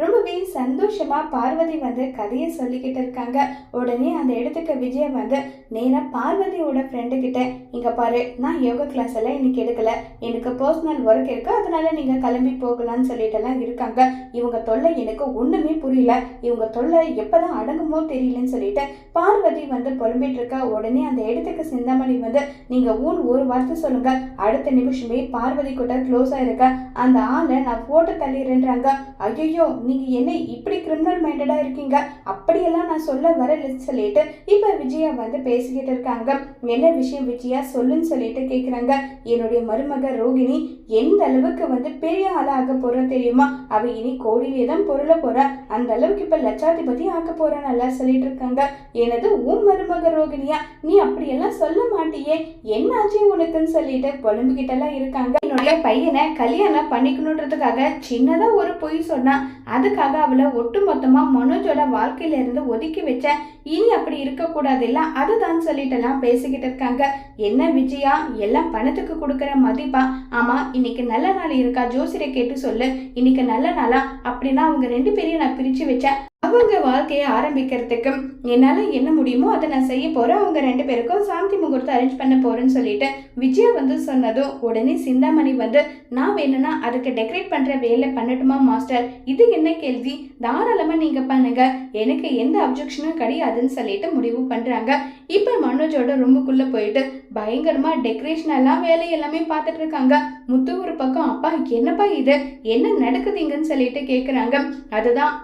ரொம்பவே சந்தோஷமா பார்வதி வந்து கதையை சொல்லிக்கிட்டு இருக்காங்க. உடனே அந்த இடத்துக்கு விஜய் வந்து நேராக பார்வதியோட ஃப்ரெண்டு கிட்ட இங்க பாரு நான் யோகா கிளாஸ் எல்லாம் இன்னைக்கு எடுக்கல. எனக்கு பர்சனல் ஒர்க் இருக்கு அதனால நீங்க கிளம்பி போகலாம்னு சொல்லிட்டு எல்லாம் இருக்காங்க. இவங்க தொல்லை எனக்கு ஒண்ணுமே புரியல. இவங்க தொல்லை எப்பதான் அடங்குமோ தெரியலன்னு சொல்லிட்டு பார்வதி வந்து புலம்பிட்டு இருக்கா. உடனே அந்த இடத்துக்கு சிந்தாமணி வந்து நீங்க ஊர் ஒரு வார்த்தை சொல்லுங்க. அடுத்த நிமிஷமே பார்வதி கூட க்ளோஸ் இருக்க. அந்த ஆளை நான் போட்டு தள்ளிடுறேன்றாங்க. ஐயோ நீங்க என்ன இப்படி கிரிமினல் மைண்டடாக இருக்கீங்க? அப்படியெல்லாம் நான் சொல்ல வரலன்னு சொல்லிட்டு இப்போ விஜயா வந்து பேசிக்கிட்டு இருக்காங்க. என்ன விஷயம் விஜயா சொல்லுன்னு சொல்லிட்டு கேட்குறாங்க என்னுடைய மருமக ரோகிணி எந்த அளவுக்கு வந்து பெரிய ஆளாக போறா தெரியுமா? அவ இனி கோடியிலே தான் பொருள போகிறா அந்த அளவுக்கு இப்ப லட்சாதிபதி ஆக்க போறா நல்லா சொல்லிட்டு இருக்காங்க. எனது உன் மருமக ரோகிணியா? நீ அப்படியெல்லாம் சொல்ல மாட்டியே. என்னாச்சு உனக்குன்னு சொல்லிட்டு புலம்புகிட்டெல்லாம் இருக்காங்க. என்னுடைய பையனை கல்யாணம் பண்ணிக்கணுன்றதுக்காக சின்னதாக ஒரு பொய் சொன்னா அதுக்காக அவளை ஒட்டு மொத்தமாக மனோஜோட வாழ்க்கையில இருந்து ஒதுக்கி வச்ச இனி அப்படி இருக்கக்கூடாது இல்ல அதுதான் சொல்லிட்டெல்லாம் பேசிக்கிட்டு இருக்காங்க. என்ன விஜயா? எல்லாம் பணத்துக்கு கொடுக்குற மதிப்பா? ஆமா இன்னைக்கு நல்ல நாள் இருக்கா? ஜோசியரை கேட்டு சொல்லு. இன்னைக்கு நல்ல நாளா? அப்படின்னா அவங்க ரெண்டு பேரையும் நான் பிரிச்சு வச்சேன் அவங்க வாழ்க்கையை ஆரம்பிக்கிறதுக்கு என்னால் என்ன முடியுமோ அதை நான் செய்ய போகிறேன் அவங்க ரெண்டு பேருக்கும் சாந்தி முகூர்த்தம் அரேஞ்ச் பண்ண போகிறேன்னு சொல்லிட்டு விஜயா வந்து சொன்னதும் உடனே சிந்தாமணி வந்து நான் வேணும்னா அதுக்கு டெக்கரேட் பண்ணுற வேலை பண்ணட்டுமா மாஸ்டர் இது என்ன கேள்வி? தாராளமாக நீங்கள் பண்ணுங்கள் எனக்கு எந்த அப்ஜெக்ஷனும் கிடையாதுன்னு சொல்லிட்டு முடிவு பண்ணுறாங்க இப்போ மனோஜோட ரூமுக்குள்ளே போயிட்டு பயங்கரமாக டெக்கரேஷன் எல்லாம் வேலை எல்லாமே பார்த்துட்டு இருக்காங்க. முத்து ஒரு பக்கம் அப்பா என்னப்பா இது? என்ன நடக்குதுங்கன்னு சொல்லிட்டு கேட்குறாங்க அதுதான்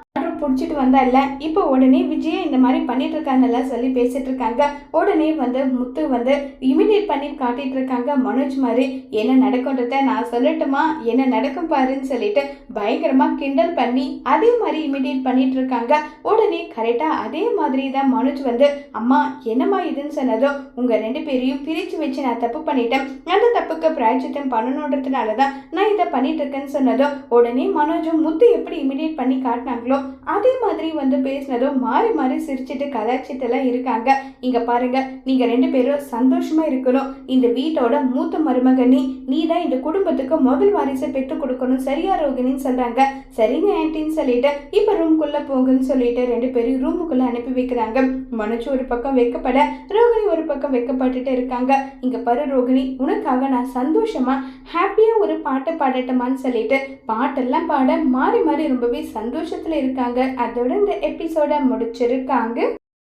பிடிச்சிட்டு வந்தால இப்போ உடனே விஜயை இந்த மாதிரி பண்ணிட்டு இருக்காங்கல்ல சொல்லி பேசிட்டு இருக்காங்க உடனே வந்து முத்து வந்து இமிடியேட் பண்ணி காட்டிட்டு இருக்காங்க மனோஜ் மாதிரி. என்ன நடக்கும்ன்றத நான் சொல்லட்டுமா? என்ன நடக்கும் பாருன்னு சொல்லிட்டு பயங்கரமா கிண்டல் பண்ணி அதே மாதிரி இமிடியேட் பண்ணிட்டு இருக்காங்க உடனே கரெக்டா அதே மாதிரி தான் மனோஜ் வந்து அம்மா என்னம்மா இதுன்னு சொன்னதோ உங்க ரெண்டு பேரையும் பிரிச்சு வச்சு நான் தப்பு பண்ணிட்டேன். அந்த தப்புக்கு பிராய்ச்சித்தம் பண்ணணுன்றதுனால தான் நான் இதை பண்ணிட்டு இருக்கேன்னு சொன்னதோ உடனே மனோஜும் முத்து எப்படி இமிடியேட் பண்ணி காட்டினாங்களோ அதே மாதிரி வந்து பேசினதும் மாறி மாறி சிரிச்சிட்டு கலாச்சிட்டு எல்லாம் இருக்காங்க. இங்க பாருங்க நீங்க ரெண்டு பேரும் சந்தோஷமா இருக்கணும். இந்த வீட்டோட மூத்த மருமகனி நீ தான் இந்த குடும்பத்துக்கு முதல் வாரிசை பெற்று கொடுக்கணும். சரியா ரோகிணின்னு சொல்றாங்க. சரிங்க ஆன்ட்டின்னு சொல்லிட்டு இப்ப ரூம்குள்ள போங்கன்னு சொல்லிட்டு ரெண்டு பேரும் ரூமுக்குள்ள அனுப்பி வைக்கிறாங்க. மனுச்சு ஒரு பக்கம் வைக்கப்பட ரோகிணி ஒரு பக்கம் வைக்கப்பட்டுட்டு இருக்காங்க. இங்க பாரு ரோகிணி உனக்காக நான் சந்தோஷமா ஹாப்பியா ஒரு பாட்டை பாடட்டுமான்னு சொல்லிட்டு பாட்டெல்லாம் பாட மாறி மாறி ரொம்பவே சந்தோஷத்துல இருக்காங்க அதோட இந்த எபிசோட முடிச்சிருக்காங்க.